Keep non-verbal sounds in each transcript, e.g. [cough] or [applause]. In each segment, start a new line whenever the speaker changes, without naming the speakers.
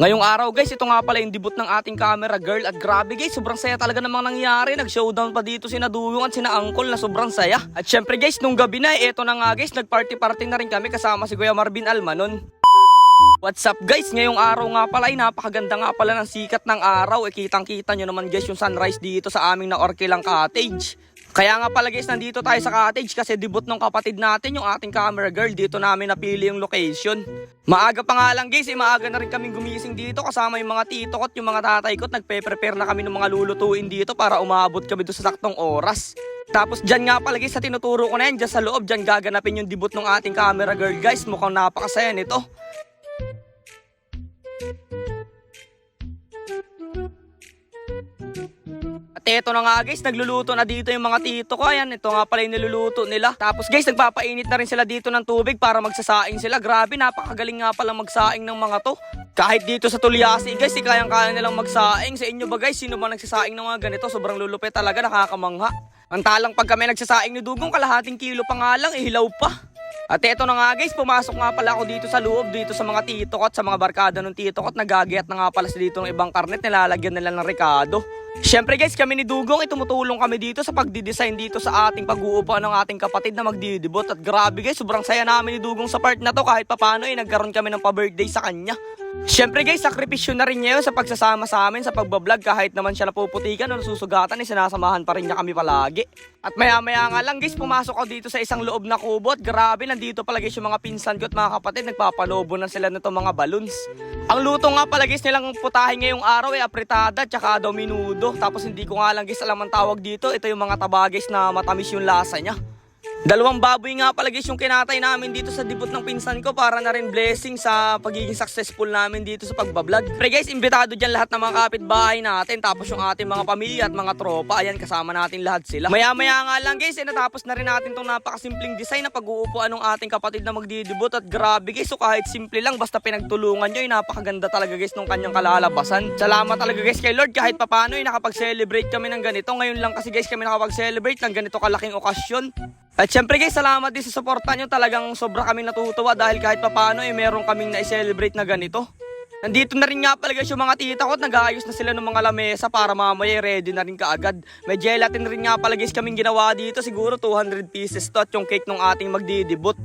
Ngayong araw guys, ito nga pala yung debut ng ating camera girl at grabe guys, sobrang saya talaga namang nangyari. Nag-showdown pa dito sina Duyong at sina Angkol na sobrang saya. At syempre guys, nung gabi na, eto na nga guys, nag-party-party na rin kami kasama si Kuya Marvin Almanon. What's up guys? Ngayong araw nga pala ay napakaganda nga pala ng sikat ng araw. E kitang kita nyo naman guys yung sunrise dito sa aming na Orkilang Cottage. Kaya nga pala guys, nandito tayo sa cottage kasi debut ng kapatid natin, yung ating camera girl. Dito namin napili yung location. Maaga pa nga lang guys, eh, maaga na rin kaming gumising dito kasama yung mga tito ko at yung mga tatay ko. Nagpe-prepare na kami ng mga lulutuin dito para umabot kami doon sa saktong oras. Tapos dyan nga pala guys, sa tinuturo ko na yan, dyan sa loob, dyan gaganapin yung debut ng ating camera girl guys. Mukhang napakasaya nito. At eto na nga guys, nagluluto na dito yung mga tito ko. Ayan, ito nga pala yung niluluto nila. Tapos guys, nagpapainit na rin sila dito ng tubig para magsasaing sila. Grabe, napakagaling nga pala magsaing ng mga to. Kahit dito sa Tulyasi guys, si kayang-kaya nilang magsaing. Sa inyo ba guys, sino ba nagsasaing ng mga ganito? Sobrang lulupit talaga, nakakamangha. Ang talang pag kami nagsasaing ni Dugong, kalahating kilo pa nga lang, ihilaw pa. At eto na nga guys, pumasok nga pala ako dito sa loob, dito sa mga tito ko at sa mga barkada ng tito ko at nagagayat na nga pala sa dito ng ibang karnet, nilalagyan nila ng rekado. Siyempre guys, kami ni Dugong, ay tumutulong kami dito sa pagdidesign dito sa ating pag-uupuan ng ating kapatid na magdidibot. At grabe guys, sobrang saya namin ni Dugong sa part na to kahit papano ay nagkaroon kami ng pa-birthday sa kanya. Siyempre guys, sakripisyo na rin niya sa pagsasama sa amin sa pagbablog kahit naman siya napuputikan o nasusugatan ay sinasamahan pa rin niya kami palagi. At maya maya nga lang guys, pumasok ako dito sa isang loob na kubo at grabe, nandito pala guys yung mga pinsan ko at mga kapatid, nagpapalobo na sila nito mga balloons. Ang luto nga pala guys nilang putahe ngayong araw ay apritada tsaka daw minudo. Tapos hindi ko nga lang guys alam ang tawag dito, ito yung mga taba guys na matamis yung lasa niya. Dalawang baboy nga pala guys yung kinatay namin dito sa debut ng pinsan ko para na rin blessing sa pagiging successful namin dito sa pagbablog. Pre guys, imbitado dyan lahat ng mga kapitbahay natin tapos yung ating mga pamilya at mga tropa. Ayan, kasama natin lahat sila. Maya maya nga lang guys, eh, natapos na rin natin tong napakasimpleng design na pag-uupuan ng ating kapatid na magdidebut at grabe guys, so kahit simple lang basta pinagtulungan nyo, ay napakaganda talaga guys nung kanyang kalalabasan. Salamat talaga guys kay Lord kahit papano ay nakapag-celebrate kami ng ganito. Ngayon lang kasi guys kami nakapag-celebrate ng ganito kalaking okasyon. At syempre guys, salamat din sa suporta nyo. Talagang sobra kami natutuwa dahil kahit papano eh meron kaming na-celebrate na ganito. Nandito na rin nga pala guys yung mga tita ko at nag-aayos na sila ng mga lamesa para mamaya ready na rin kaagad. May gelatin rin nga pala guys kaming ginawa dito. Siguro 200 pieces to at yung cake ng ating magdidibut.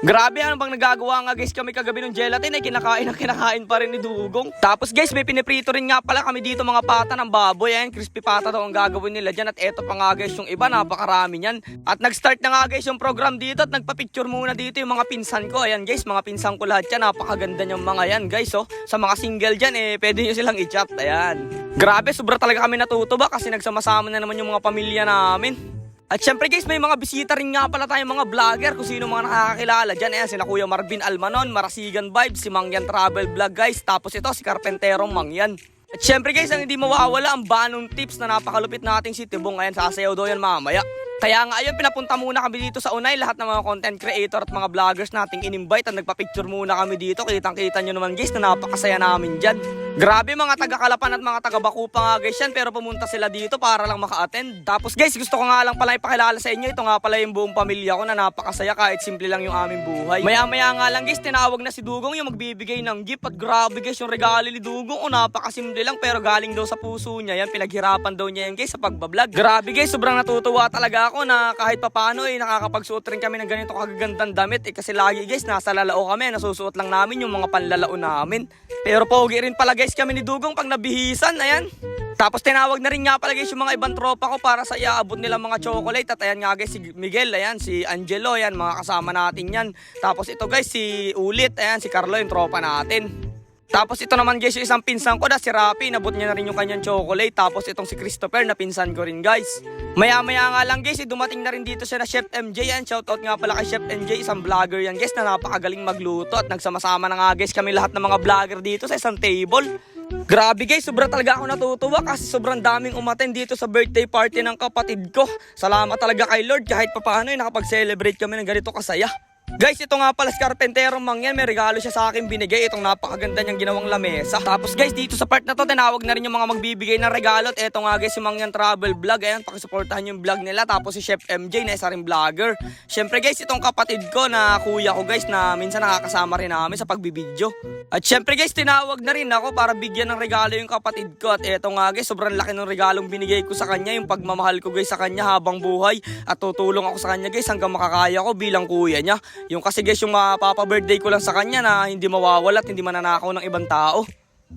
Grabe ano bang nagagawa nga guys kami kagabi ng gelatin ay kinakain na kinakain pa rin ni Dugong. Tapos guys may piniprito rin nga pala kami dito mga pata ng baboy. Ayan crispy pata daw ang gagawin nila dyan at eto pa nga guys yung iba napakarami niyan. At nag-start na nga guys yung program dito at nagpa-picture muna dito yung mga pinsan ko. Ayan guys mga pinsan ko lahat yan. Napakaganda yung mga yan guys oh. Sa mga single dyan eh pwede nyo silang i-chat. Ayan. Grabe sobra talaga kami natutuwa kasi nagsama-sama na naman yung mga pamilya namin. At syempre guys, may mga bisita rin nga pala tayong mga vlogger kung sino mga nakakakilala dyan. Ayan, sina Kuya Marvin Almanon, Marasigan Vibes, si Mangyan Travel Vlog guys. Tapos ito, si Carpenterong Mangyan. At syempre guys, ang hindi mawawala ang banong tips na napakalupit nating si Tibong. Ayan, sasayaw daw yan mamaya. Kaya nga ayun, pinapunta muna kami dito sa Unay. Lahat ng mga content creator at mga vloggers nating in-invite at nagpa-picture muna kami dito. Kitang-kita nyo naman guys na napakasaya namin dyan. Grabe mga taga-Kalapan at mga taga-Bakupa nga guys yan pero pumunta sila dito para lang maka-attend. Tapos guys gusto ko nga lang pala ipakilala sa inyo ito nga pala yung buong pamilya ko na napakasaya kahit simple lang yung aming buhay. Maya maya nga lang guys tinawag na si Dugong yung magbibigay ng gift at grabe guys yung regalo ni Dugong o napakasimple lang pero galing daw sa puso niya yan pinaghirapan daw niya yan guys sa pagbablog. Grabe guys sobrang natutuwa talaga ako na kahit papano eh nakakapagsuot rin kami ng ganito kagagandang damit eh kasi lagi guys nasa lalao kami nasusuot lang namin yung mga panlalao namin. Pero pogi rin pala guys kami ni Dugong pag nabihisan, ayan. Tapos tinawag na rin nga pala guys yung mga ibang tropa ko para sa iaabot nila mga chocolate. At ayan nga guys si Miguel, ayan, si Angelo, ayan, mga kasama natin yan. Tapos ito guys si Ulit, ayan, si Carlo yung tropa natin. Tapos ito naman guys yung isang pinsan ko na si Rapi, nabot niya na rin yung kanyang chocolate. Tapos itong si Christopher na pinsan ko rin guys. Maya maya nga lang guys, eh, dumating na rin dito siya na Chef MJ yan. Shoutout nga pala kay Chef MJ, isang vlogger yan guys na napakagaling magluto. At nagsama-sama na nga guys kami lahat ng mga vlogger dito sa isang table. Grabe guys, sobra talaga ako natutuwa kasi sobrang daming umaten dito sa birthday party ng kapatid ko. Salamat talaga kay Lord kahit papaano eh, nakapag-celebrate kami ng ganito kasaya. Guys, ito nga pala si Carpentero Mang yan. May regalo siya sa akin binigay. Itong napakaganda niyang ginawang lamesa. Tapos guys, dito sa part na to, tinawag na rin yung mga magbibigay ng regalo. At ito nga guys, si Mang yan travel vlog. Ayan, pakisuportahan yung vlog nila. Tapos si Chef MJ na isa rin vlogger. Syempre guys, itong kapatid ko na kuya ko guys na minsan nakakasama rin namin sa pagbibidyo. At syempre guys, tinawag na rin ako para bigyan ng regalo yung kapatid ko. At eto nga guys, sobrang laki ng regalong binigay ko sa kanya. Yung pagmamahal ko guys sa kanya habang buhay. At tutulong ako sa kanya guys hanggang makakaya ko bilang kuya niya. Yung kasi guys, yung mapapa-birthday ko lang sa kanya na hindi mawawala at hindi mananakaw ng ibang tao.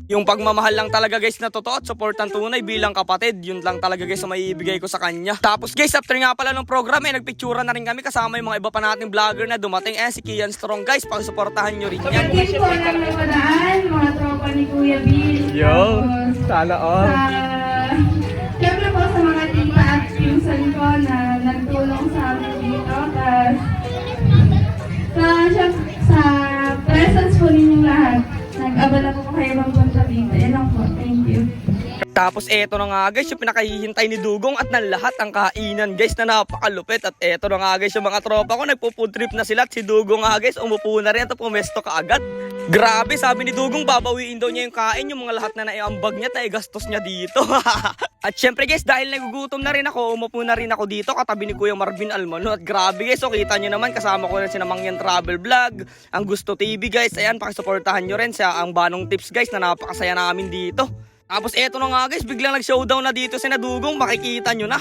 Yung pagmamahal lang talaga guys na totoo at support ang tunay bilang kapatid. Yun lang talaga guys na maibigay ko sa kanya. Tapos guys, after nga pala ng program eh, nagpictura na rin kami kasama yung mga iba pa nating vlogger na dumating. Eh, si Kian Strong guys, pakisuportahan nyo rin yan.
Po ng napadaan, mga tropa ni Kuya Bill.
Yo, sana all.
Sa, Tapos
eto na nga guys, yung pinakahihintay ni Dugong at ng lahat ang kainan guys na napakalupit. At eto na nga guys, yung mga tropa ko nagpo-food trip na sila at si Dugong nga guys, umupo na rin at pumesto kaagad. Grabe, sabi ni Dugong, babawiin daw niya yung kain, yung mga lahat na naiambag niya, tayo gastos niya dito. [laughs] at syempre guys, dahil nagugutom na rin ako, umupo na rin ako dito katabi ni Kuya Marvin Almano. At grabe guys, so kita nyo naman, kasama ko rin si Namangyan Travel Vlog, ang Gusto TV guys. Ayan, pakisuportahan nyo rin sa ang Banong Tips guys na napakasaya namin dito. Tapos eto na nga guys, biglang nag-showdown na dito si Nadugong, makikita nyo na.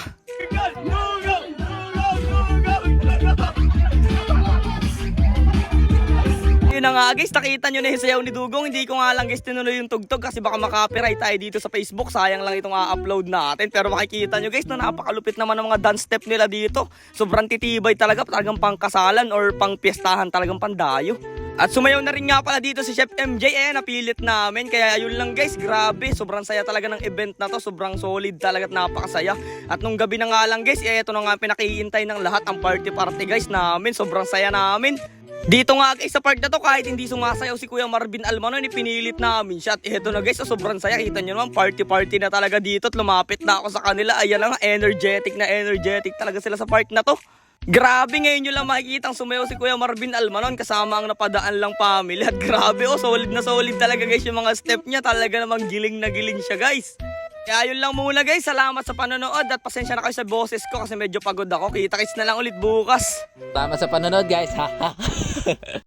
Yun na nga guys, nakita nyo na yung sayaw ni Dugong. Hindi ko nga lang guys tinuloy yung tugtog kasi baka makapiright tayo dito sa Facebook. Sayang lang itong upload natin. Pero makikita nyo guys na napakalupit naman ng mga dance step nila dito. Sobrang titibay talaga, talagang pangkasalan or pang piyestahan talagang pandayo. At sumayaw na rin nga pala dito si Chef MJ eh, napilit namin. Kaya yun lang guys, grabe. Sobrang saya talaga ng event na to. Sobrang solid talaga at napakasaya. At nung gabi na nga lang guys, eh, ito na nga pinakihintay ng lahat ang party party guys namin. Sobrang saya namin. Dito nga guys sa part na to kahit hindi sumasayaw si Kuya Marvin Almano ni pinilit namin siya at eto na guys so sobrang saya kita nyo naman party party na talaga dito at lumapit na ako sa kanila ayan na energetic na energetic talaga sila sa part na to Grabe ngayon nyo lang makikita ang sumayaw si Kuya Marvin Almanon kasama ang napadaan lang family at grabe oh solid na solid talaga guys yung mga step niya talaga namang giling na giling siya guys kaya yun lang muna guys, salamat sa panonood at pasensya na kayo sa boses ko kasi medyo pagod ako. Kita-kits na lang ulit bukas.
Salamat sa panonood guys. Ha? [laughs]